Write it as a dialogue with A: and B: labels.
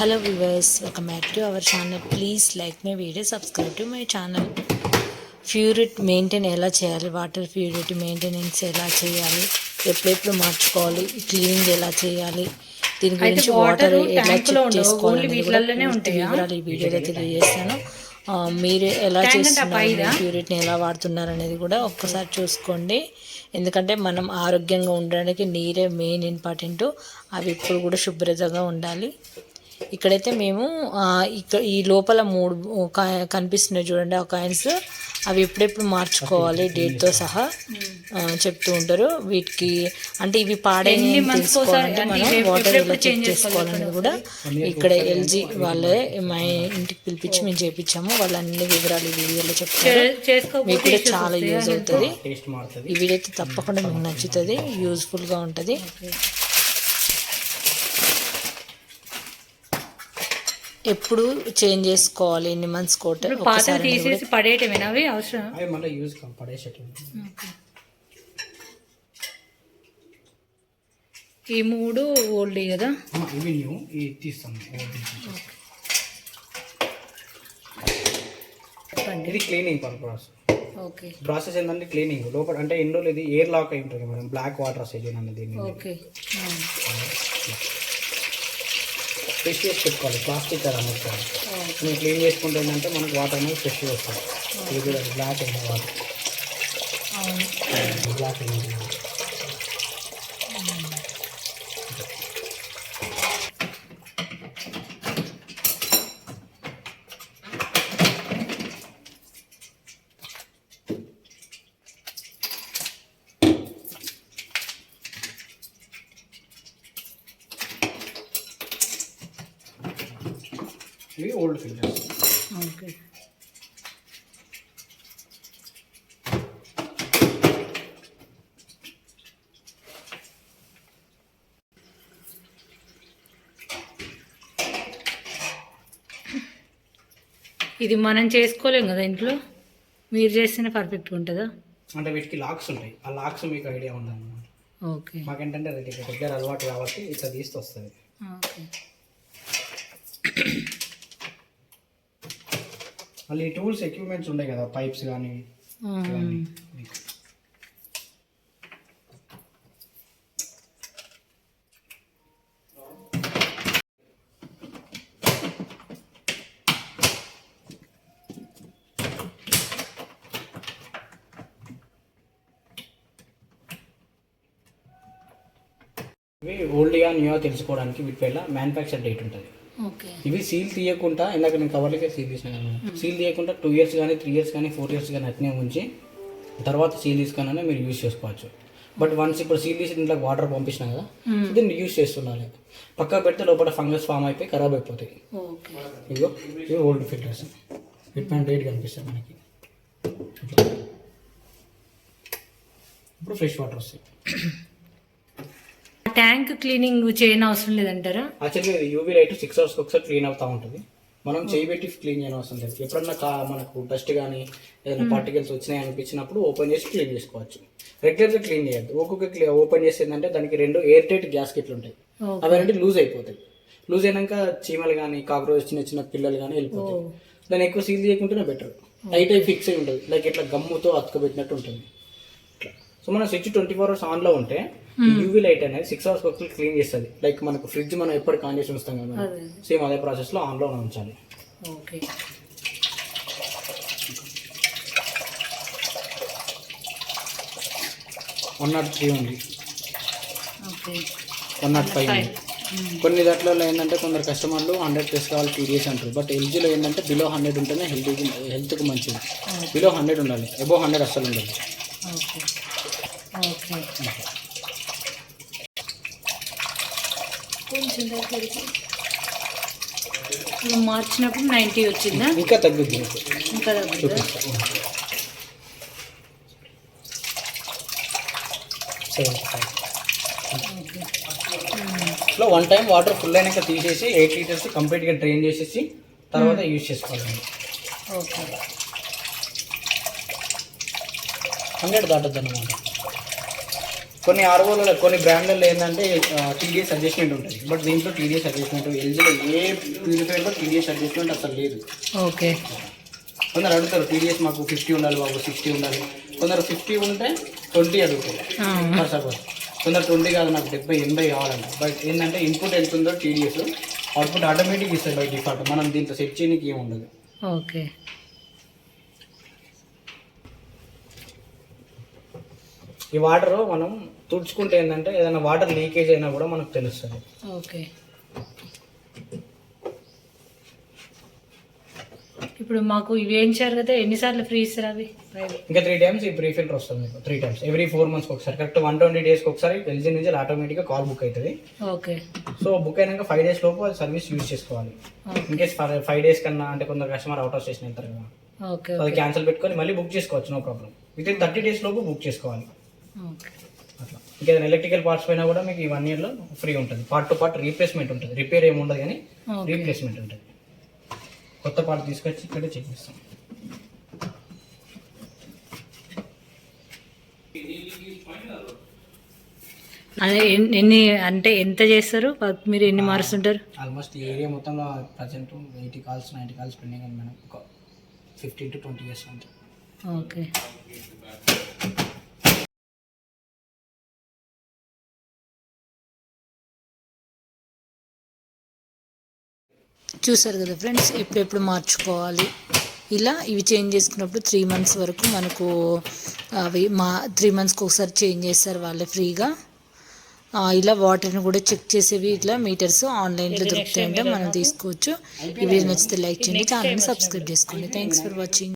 A: Hello viewers welcome back to our channel please like my video subscribe to my channel Pureit maintain ఎలా చేయాలి? Water purity maintenance ఎలా చేయాలి? ఎప్పుడెప్పుడు మార్చుకోవాలి. Cleaning ఎలా చేయాలి? దీని గురించి వాటర్ ఎలా చెక్ చేసుకోవాలి వివరాలు ఈ వీడియోలో తెలియజేస్తాను. మీరు ఎలా చేస్తున్నారు? ప్యూరిటీని ఎలా వాడుతున్నారు అనేది కూడా ఒక్కసారి చూసుకోండి. ఎందుకంటే మనం ఆరోగ్యంగా ఉండడానికి నీరే మెయిన్ ఇంపార్టెంట్ అవి ఎప్పుడు కూడా శుభ్రతగా ఉండాలి. ఇక్కడైతే మేము ఆ, ఇక్కడ ఈ లోపల మూడు కా- కనిపిస్తున్నాయి చూడండి ఆ కాయిన్స్. అవి ఎప్పుడెప్పుడు మార్చుకోవాలి డేట్తో సహా చెప్తూ ఉంటారు. వీటికి అంటే ఇవి పాడైన తెలుసుకోవాలంటే మనం వాటర్ ఎలా చెక్ చేసుకోవాలని కూడా ఇక్కడ ఎల్జీ వాళ్ళే మా ఇంటికి పిలిపించి మేము చేపించాము వాళ్ళ అన్ని వివరాలు ఈ వీడియోలో చెప్తారు మీకు కూడా చాలా యూజ్ అవుతుంది. ఈ వీడియో అయితే తప్పకుండా మీకు నచ్చుతుంది యూజ్ఫుల్గా ఉంటుంది. ఎప్పుడు చేంజ్ చేసుకోవాలి? ఎన్ని మంత్స్ కోట
B: పాతవి తీసేసి పడేయటమేనా? అవి అవసరం
C: అవి మళ్ళీ యూజ్ పడేసేటి
B: ఈ మూడు ఓల్డ్ కదా?
C: ఇవి న్యూ ఇవి తీస్తాం. ఇది క్లీనింగ్ పర్పస్
B: ఓకే.
C: ప్రాసెస్ ఏంటంటే క్లీనింగ్ లోపల అంటే ఎన్ని రోజులు ఇది ఎయిర్ లాక్ అయి ఉంటుంది మేడం. బ్లాక్ వాటర్ వస్తాయి చూడండి దీన్ని
B: ఓకే.
C: ఫ్రెష్ చేసి పెట్టుకోవాలి ప్లాస్టిక్ కదా మొత్తం మేము క్లీన్ చేసుకుంటే ఏంటంటే మనకు వాటర్ అనేది ఫ్రెష్ వస్తుంది. ఇది కూడా బ్లాక్ అయిన వాటర్. బ్లాక్ అయిన ఇవి ఓల్డ్ ఫిల్టర్స్
B: ఓకే. ఇది మనం చేసుకోలేం కదా ఇంట్లో? మీరు చేస్తేనే పర్ఫెక్ట్గా ఉంటుందా?
C: అంటే వీటికి లాక్స్ ఉంటాయి. ఆ లాక్స్ మీకు ఐడియా ఉందన్నమాట.
B: ఓకే.
C: మాకేంటంటే అది దగ్గర అలవాటు కాబట్టి ఇట్లా తీస్తే వస్తుంది
B: ఓకే.
C: మళ్ళీ టూల్స్ ఎక్విప్మెంట్స్ ఉంటాయి కదా పైప్స్ కానీ ఇవి ఓల్డ్గా న్యూగా తెలుసుకోవడానికి వీటి పైన మ్యానుఫ్యాక్చర్ డేట్ ఉంటుంది. ఇవి సీల్ తీయకుండా ఇందాక నేను కవర్లకే సీల్ తీసాను సీల్ తీయకుండా టూ ఇయర్స్ కానీ త్రీ ఇయర్స్ కానీ ఫోర్ ఇయర్స్ కానీ అట్నే ఉంచి తర్వాత సీల్ తీసుకున్నా మీరు యూజ్ చేసుకోవచ్చు. బట్ వన్స్ ఇప్పుడు సీల్ తీసి ఇంట్లో వాటర్ పంపించినా కదా దీన్ని యూజ్ చేస్తుండాలి పక్క పెడితే లోపల ఫంగస్ ఫామ్ అయిపోయి ఖరాబ్ అయిపోతాయి. ఇగో ఇవి ఓల్డ్ ఫిల్టర్స్ వీటి రేట్ కనిపిస్తుంది మనకి. ఇప్పుడు ఫ్రెష్ వాటర్ వస్తాయి.
B: ట్యాంక్ క్లీనింగ్ చేయని అవసరం లేదంటారా?
C: యాక్చువల్గా యూవీ లైట్ సిక్స్ అవర్స్ ఒకసారి క్లీన్ అవుతూ ఉంటుంది. మనం చేయి పెట్టి క్లీన్ చేయని అవసరం లేదు. ఎప్పుడన్నా కా మనకు డస్ట్ కానీ ఏదైనా పార్టికల్స్ వచ్చినాయి అనిపించినప్పుడు ఓపెన్ చేసి క్లీన్ చేసుకోవచ్చు. రెగ్యులర్గా క్లీన్ చేయొద్దు. ఒక్కొక్క ఓపెన్ చేసి ఏంటంటే దానికి రెండు ఎయిర్ టైట్ గ్యాస్ కిట్లు ఉంటాయి. అవి అంటే లూజ్ అయిపోతాయి. లూజ్ అయినాక చీమలు కానీ కాక్రోచ్ చిన్న చిన్న పిల్లలు కానీ వెళ్ళిపోతాయి. దాన్ని ఎక్కువ సీల్ చేయకుంటేనే బెటర్ టైట్ అయి ఫిక్స్ అయి ఉంటుంది. లైక్ ఇట్లా గమ్ముతో అతుకబెట్టినట్టు ఉంటుంది. సో మన స్విచ్ ట్వంటీ ఫోర్ అవర్స్ ఆన్లో ఉంటే యూవీ లైట్ అనేది సిక్స్ అవర్స్ ఒకటి క్లీన్ చేస్తుంది. లైక్ మనకు ఫ్రిడ్జ్ మనం ఎప్పటికి ఆన్ చేసి ఉంచుతాం కదా
B: అదే.
C: సేమ్ అదే ప్రాసెస్లో ఆన్లో ఉంచాలి.
B: ఓకే.
C: వన్ నాట్ త్రీ ఉంది. వన్ నాట్ ఫైవ్ ఉంది. కొన్ని దాంట్లో ఏంటంటే కొందరు కస్టమర్లు హండ్రెడ్ ప్లస్ కావాలి టీడీఎస్ అంటారు. బట్ ఎల్జీలో ఏంటంటే బిలో హండ్రెడ్ ఉంటేనే హెల్త్కి హెల్త్కి మంచిది. బిలో హండ్రెడ్ ఉండాలి. అబో హండ్రెడ్ అస్సలు ఉండదు.
B: ఓకే. ఓకే. మార్చినప్పుడు నైంటీ వచ్చిందా?
C: ఇంకా తగ్గుద్ది.
B: ఇంకా
C: ఇట్లా వన్ టైం వాటర్ ఫుల్ అయినాక తీసేసి ఎయిట్ లీటర్స్ కంప్లీట్గా డ్రైన్ చేసేసి తర్వాత యూజ్ చేసుకోవాలి.
B: ఓకే.
C: హండ్రెడ్ దాటద్దు అనమాట కొన్ని ఆర్ఓలలో కొన్ని బ్రాండ్లలో ఏంటంటే టీడీఎస్ అడ్జస్ట్మెంట్ ఉంటుంది. బట్ దీంట్లో టీడీఎస్ అడ్జస్ట్మెంట్ ఎల్జీలో ఏ ప్యూరిఫైర్లో టీడీఎస్ అడ్జస్ట్మెంట్ అసలు లేదు.
B: ఓకే.
C: కొందరు అడుగుతారు టీడీఎస్ మాకు ఫిఫ్టీ ఉండాలి బాబు సిక్స్టీ ఉండాలి. కొందరు ఫిఫ్టీ ఉంటే ట్వంటీ అడుగుతారు. సపోజ్ కొందరు ట్వంటీ కాదు నాకు డెబ్బై ఎనభై కావాలంట బట్ ఏంటంటే ఇన్పుట్ ఎంత ఉందో టీడీఎస్ అవుట్పుట్ ఆటోమేటిక్ ఇస్తుంది బై డిఫాల్ట్ మనం దీంట్లో సెట్ చేయడానికి ఏమి ఉండదు.
B: ఓకే.
C: ఈ వాటర్ మనం తుడుచుకుంటే ఏంటంటే ఏదైనా వాటర్ లీకేజ్ అయినా కూడా మనకు తెలుస్తుంది.
B: ఓకే. ఇప్పుడు మాకు ఇవి వేయించారు కదా? ఎన్నిసార్లు ఫ్రీ ఇస్తారు అవి?
C: ఇంకా త్రీ టైమ్స్ ఈ ప్రీ ఫిల్టర్ వస్తుంది మీకు. త్రీ టైమ్స్ ఎవ్రీ ఫోర్ మంత్స్కి ఒకసారి. కరెక్ట్ వన్ ట్వంటీ డేస్కి ఒకసారి ఎల్జీ నుంచి ఆటోమేటిక్గా కాల్ బుక్ అవుతుంది
B: ఓకే.
C: సో బుక్ అయినాక ఫైవ్ డేస్ లోపు అది సర్వీస్ యూజ్ చేసుకోవాలి. ఇన్ కేస్ ఫైవ్ డేస్ కన్నా అంటే కొందరు కస్టమర్ అవుట్ ఆఫ్ స్టేషన్ వెళ్తారు కదా.
B: ఓకే
C: అది క్యాన్సిల్ పెట్టుకొని మళ్ళీ బుక్ చేసుకోవచ్చు no problem with in thirty days లోపు బుక్ చేసుకోవాలి. ఇంకేదైనా ఎలక్ట్రికల్ పార్ట్స్ పైన కూడా మీకు ఈ వన్ ఇయర్లో ఫ్రీ ఉంటుంది. పార్ట్ టు పార్ట్ రీప్లేస్మెంట్ ఉంటుంది. రిపేర్ ఏమి ఉండదు కానీ రీప్లేస్మెంట్ ఉంటుంది. కొత్త పార్ట్ తీసుకొచ్చి ఇక్కడే చెక్ చేస్తాం.
B: అదే ఎన్- ఎన్ని అంటే ఎంత చేస్తారు? మీరు ఎన్ని మారుస్తుంటారు?
C: ఆల్మోస్ట్ ఏరియా మొత్తంలో present eighty calls ninety calls pending మనం ఒక ఫిఫ్టీన్ టు ట్వంటీ ఇయర్స్ ఉంటుంది
B: ఓకే.
A: చూసారు కదా ఫ్రెండ్స్ ఎప్పుడెప్పుడు మార్చుకోవాలి? ఇలా ఇవి చేంజ్ చేసుకున్నప్పుడు త్రీ మంత్స్ వరకు మనకు అవి మా త్రీ మంత్స్కి ఒకసారి చేంజ్ చేస్తారు వాళ్ళే ఫ్రీగా. ఇలా వాటర్ని కూడా చెక్ చేసేవి ఇట్లా మీటర్స్ ఆన్లైన్లో దొరుకుతాయంటే మనం తీసుకోవచ్చు. ఈ వీడియో నచ్చితే లైక్ చేయండి ఛానల్ని సబ్స్క్రైబ్ చేసుకోండి. Thanks for watching